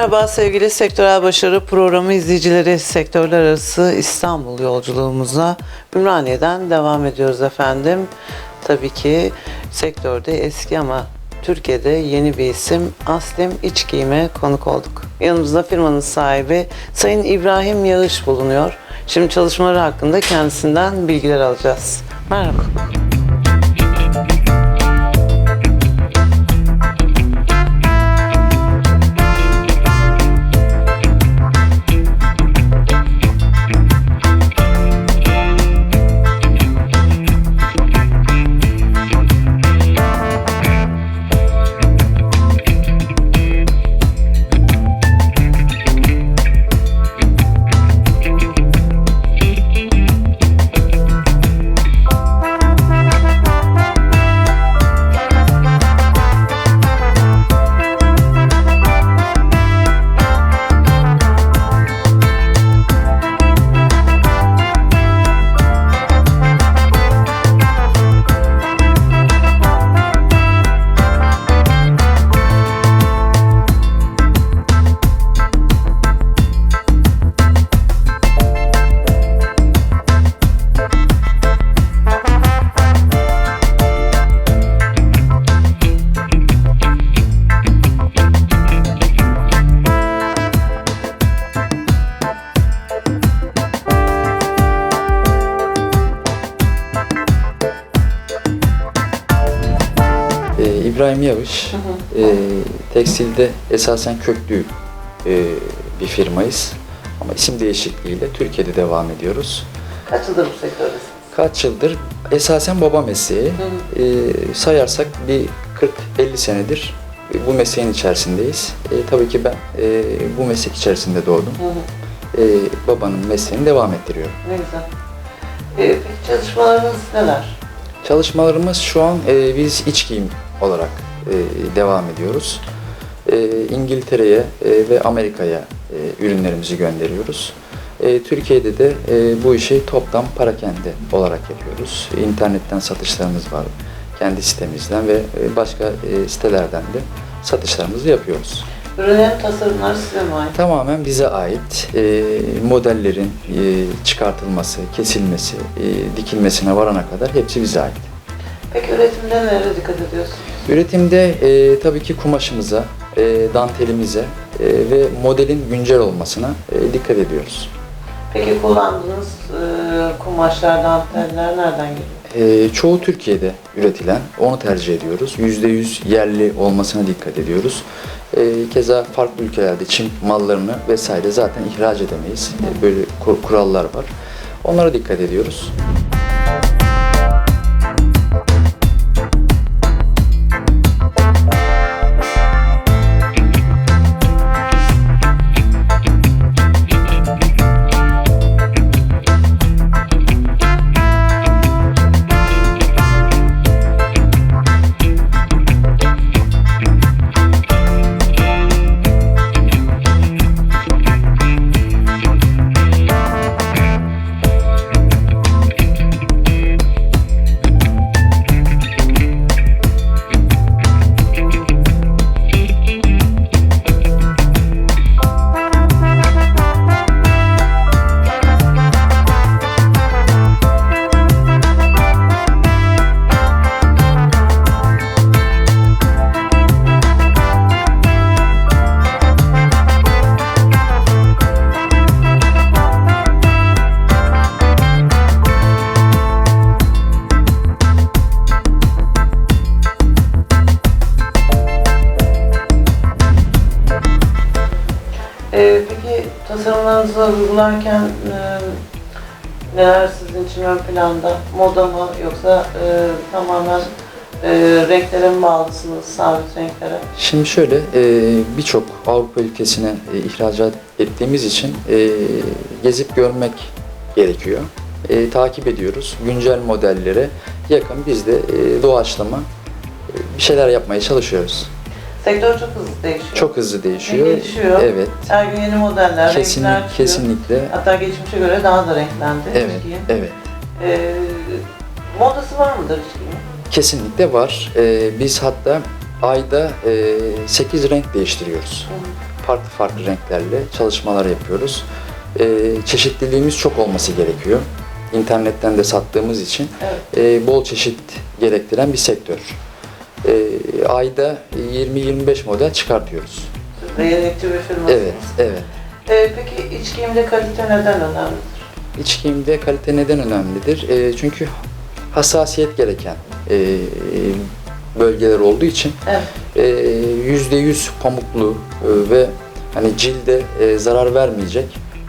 Merhaba sevgili Sektörel Başarı Programı izleyicileri. Sektörler arası İstanbul yolculuğumuza Ümraniye'den devam ediyoruz efendim. Tabii ki sektörde eski ama Türkiye'de yeni bir isim Aslim İç Giyim'e konuk olduk. Yanımızda firmanın sahibi Sayın İbrahim Yağış bulunuyor. Şimdi çalışmaları hakkında kendisinden bilgiler alacağız. Merhaba. İbrahim Yavış, e, tekstilde esasen köklü e, bir firmayız. Ama isim değişikliğiyle Türkiye'de devam ediyoruz. Kaç yıldır bu sektördesiniz? Kaç yıldır esasen baba mesleği. E, sayarsak bir 40-50 senedir bu mesleğin içerisindeyiz. E, tabii ki ben e, bu meslek içerisinde doğdum. E, babanın mesleğini devam ettiriyorum. Ne güzel. Ee, peki çalışmalarınız neler? Çalışmalarımız şu an e, biz iç giyim olarak e, devam ediyoruz. E, İngiltere'ye e, ve Amerika'ya e, ürünlerimizi gönderiyoruz. E, Türkiye'de de e, bu işi toptan parakende olarak yapıyoruz. İnternetten satışlarımız var. Kendi sitemizden ve e, başka e, sitelerden de satışlarımızı yapıyoruz. Ürünlerin tasarımları size mi ait? Tamamen bize ait e, modellerin e, çıkartılması, kesilmesi, e, dikilmesine varana kadar hepsi bize ait. Peki üretimde nelere dikkat ediyorsunuz? Üretimde e, tabii ki kumaşımıza, e, dantelimize e, ve modelin güncel olmasına e, dikkat ediyoruz. Peki kullandığınız e, kumaşlar, danteller nereden geliyor? E, çoğu Türkiye'de üretilen, onu tercih ediyoruz. %100 yerli olmasına dikkat ediyoruz. E, keza farklı ülkelerde Çin mallarını vesaire zaten ihraç edemeyiz. E, böyle kur- kurallar var. Onlara dikkat ediyoruz. Tasarımlarınızı uygularken e, neler sizin için ön planda? Moda mı yoksa e, tamamen e, renklere mi bağlısınız, sabit renklere? Şimdi şöyle, e, birçok Avrupa ülkesine ihracat ettiğimiz için gezip görmek gerekiyor. Takip ediyoruz. Güncel modellere yakın biz de doğaçlama bir şeyler yapmaya çalışıyoruz. Sektör çok hızlı değişiyor. Çok hızlı değişiyor. Gelişiyor. Evet. Her gün yeni modeller, Kesin, renkler çıkıyor. kesinlikle. Hatta geçmişe göre daha da renklendi. Evet, ilişkiyi. evet. Ee, modası var mıdır ilişkinin? Kesinlikle var. E, biz hatta ayda e, 8 renk değiştiriyoruz. farklı farklı renklerle çalışmalar yapıyoruz. E, çeşitliliğimiz çok olması gerekiyor. İnternetten de sattığımız için Evet. e, bol çeşit gerektiren bir sektör. E, ayda 20-25 model çıkartıyoruz. Yenilikçi bir firmasınız. Evet, evet. Ee, peki iç giyimde kalite neden önemlidir? İç giyimde kalite neden önemlidir? E, çünkü hassasiyet gereken e, bölgeler olduğu için Evet. e, %100 pamuklu e, ve hani cilde e, zarar vermeyecek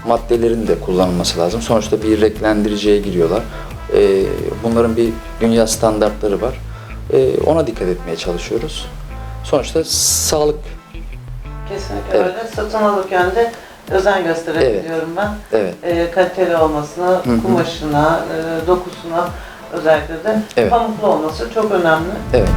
maddelerin de kullanılması lazım. Sonuçta bir renklendiriciye giriyorlar. E, bunların bir dünya standartları var. E, ona dikkat etmeye çalışıyoruz. Sonuçta sağlık, Kesinlikle Evet. öyle. Satın alırken de özen gösterebiliyorum ben. evet, Ee, kaliteli olmasına, hı. kumaşına, e, dokusuna özellikle de Evet. pamuklu olması çok önemli. evet.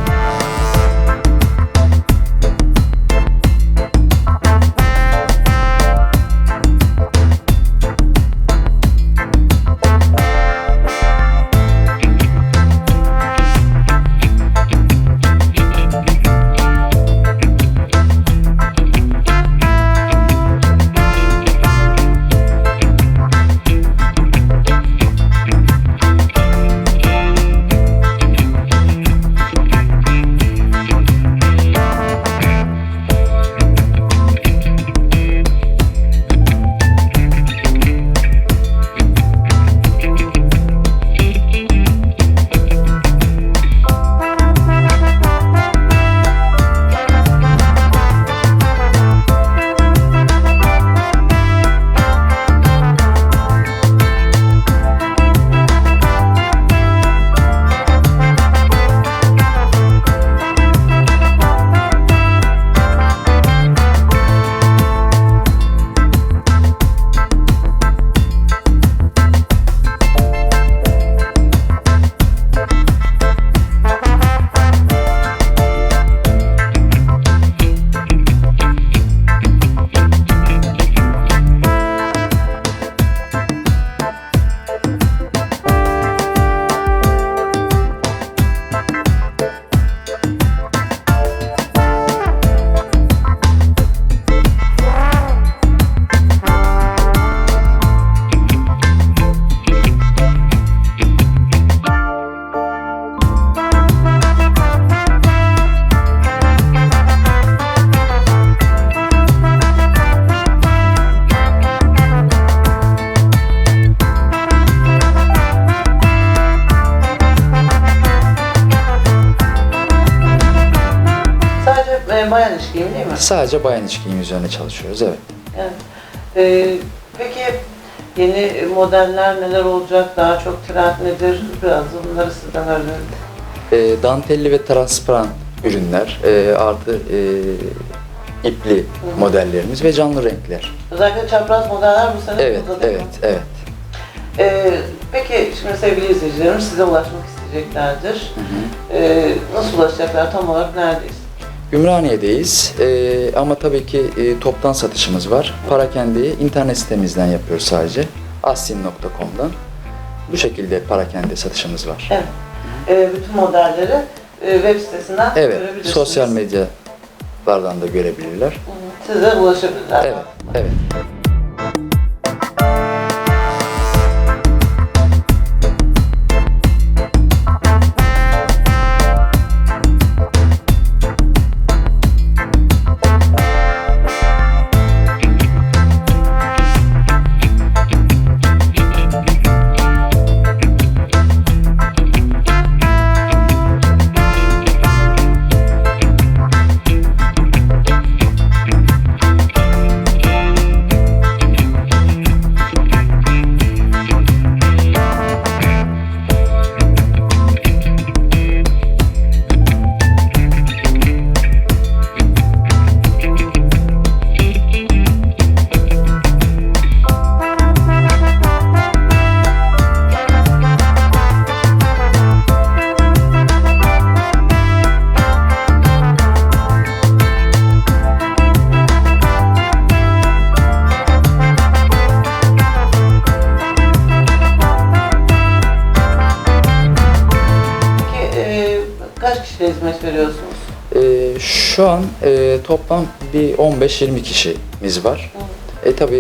Bayan iç giyim değil mi? Sadece bayan iç giyim üzerine çalışıyoruz, evet. Evet. Ee, peki yeni modeller neler olacak? Daha çok trend nedir? Biraz da bunları sizden öğrenelim. E, dantelli ve transparan ürünler, e, artı e, ipli modellerimiz ve canlı renkler. Özellikle çapraz modeller bu sene Evet, mi? evet, evet. Ee, peki şimdi sevgili izleyicilerim size ulaşmak isteyeceklerdir. Hı hı. Ee, nasıl ulaşacaklar? Tam olarak neredeyiz? Ümraniye'deyiz e, ama tabii ki e, toptan satışımız var. Parakende'yi internet sitemizden yapıyoruz sadece. assin.com'dan. Bu şekilde Parakende satışımız var. Evet. Ee, bütün modelleri e, web sitesinden Evet, görebilirsiniz. sosyal medyalardan da görebilirler. Size ulaşabilirler. Evet, evet. E, toplam bir 15-20 kişimiz var. E tabi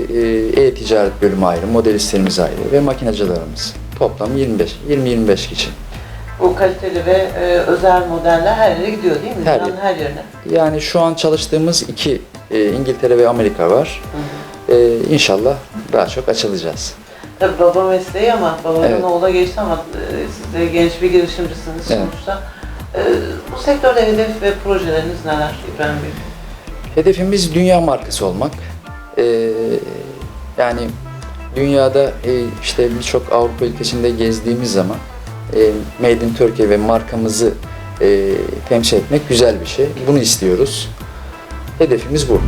e-ticaret bölümü ayrı, modelistlerimiz ayrı ve makinacılarımız. Toplam 25 20-25 kişi. Bu kaliteli ve e, özel modeller her yere gidiyor değil mi? Her Dünyanın yer. her yerine. Yani şu an çalıştığımız iki e, İngiltere ve Amerika var. E, inşallah daha çok açılacağız. Tabii baba mesleği ama babanın Evet. oğula geçti ama e, siz de genç bir girişimcisiniz Evet. sonuçta. E, bu sektörde hedef ve projeleriniz neler İbrahim Bey? Hedefimiz dünya markası olmak. E, yani dünyada e, işte birçok Avrupa ülkesinde gezdiğimiz zaman e, Made in Turkey ve markamızı e, temsil etmek güzel bir şey. Bunu istiyoruz. Hedefimiz bu.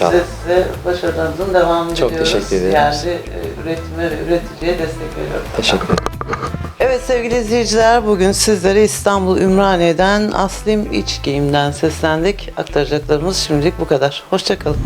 İnşallah. Biz de size başarılarınızın devamını Çok diliyoruz. teşekkür ederiz. Yerli e, üretime ve üreticiye destek veriyoruz. Teşekkür ederim. Evet sevgili izleyiciler bugün sizlere İstanbul Ümraniye'den Aslim İç Giyim'den seslendik. Aktaracaklarımız şimdilik bu kadar. Hoşçakalın.